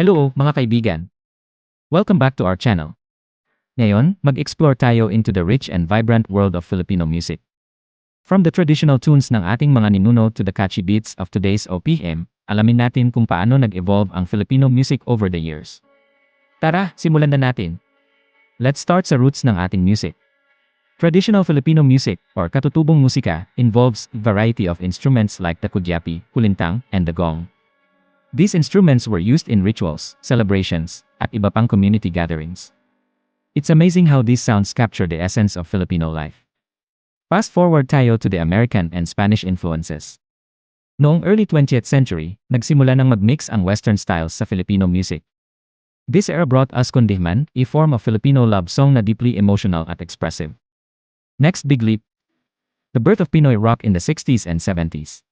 Hello mga kaibigan! Welcome back to our channel. Ngayon, mag-explore tayo into the rich and vibrant world of Filipino music. From the traditional tunes ng ating mga ninuno to the catchy beats of today's OPM, alamin natin kung paano nag-evolve ang Filipino music over the years. Tara, simulan na natin. Let's start sa roots ng ating music. Traditional Filipino music, or katutubong musika, involves variety of instruments like the kudyapi, kulintang, and the gong. These instruments were used in rituals, celebrations, at iba pang community gatherings. It's amazing how these sounds capture the essence of Filipino life. Fast forward tayo to the American and Spanish influences. Noong early 20th century, nagsimula ng mag-mix ang Western styles sa Filipino music. This era brought us Kundihman, a form of Filipino love song na deeply emotional at expressive. Next big leap. The birth of Pinoy rock in the 60s and 70s.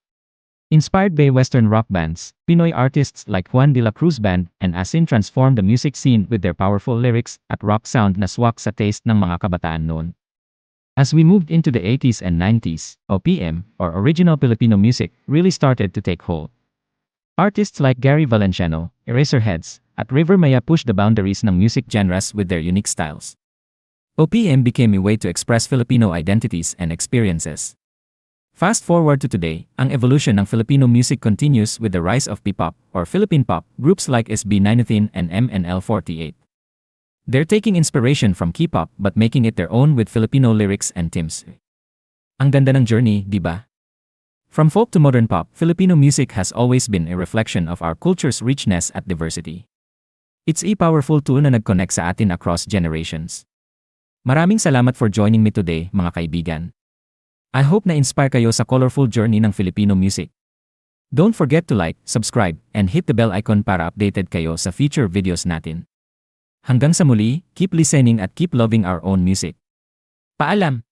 Inspired by Western rock bands, Pinoy artists like Juan de la Cruz Band and Asin transformed the music scene with their powerful lyrics at rock sound na swak sa taste ng mga kabataan noon. As we moved into the 80s and 90s, OPM, or original Filipino music, really started to take hold. Artists like Gary Valenciano, Eraserheads, at River Maya pushed the boundaries ng music genres with their unique styles. OPM became a way to express Filipino identities and experiences. Fast forward to today, ang evolution ng Filipino music continues with the rise of P-pop or Philippine pop groups like SB19 and MNL48. They're taking inspiration from K-pop but making it their own with Filipino lyrics and themes. Ang ganda ng journey, di ba? From folk to modern pop, Filipino music has always been a reflection of our culture's richness at diversity. It's a powerful tool na nag-connect sa atin across generations. Maraming salamat for joining me today, mga kaibigan. I hope na-inspire kayo sa colorful journey ng Filipino music. Don't forget to like, subscribe, and hit the bell icon para updated kayo sa future videos natin. Hanggang sa muli, keep listening at keep loving our own music. Paalam!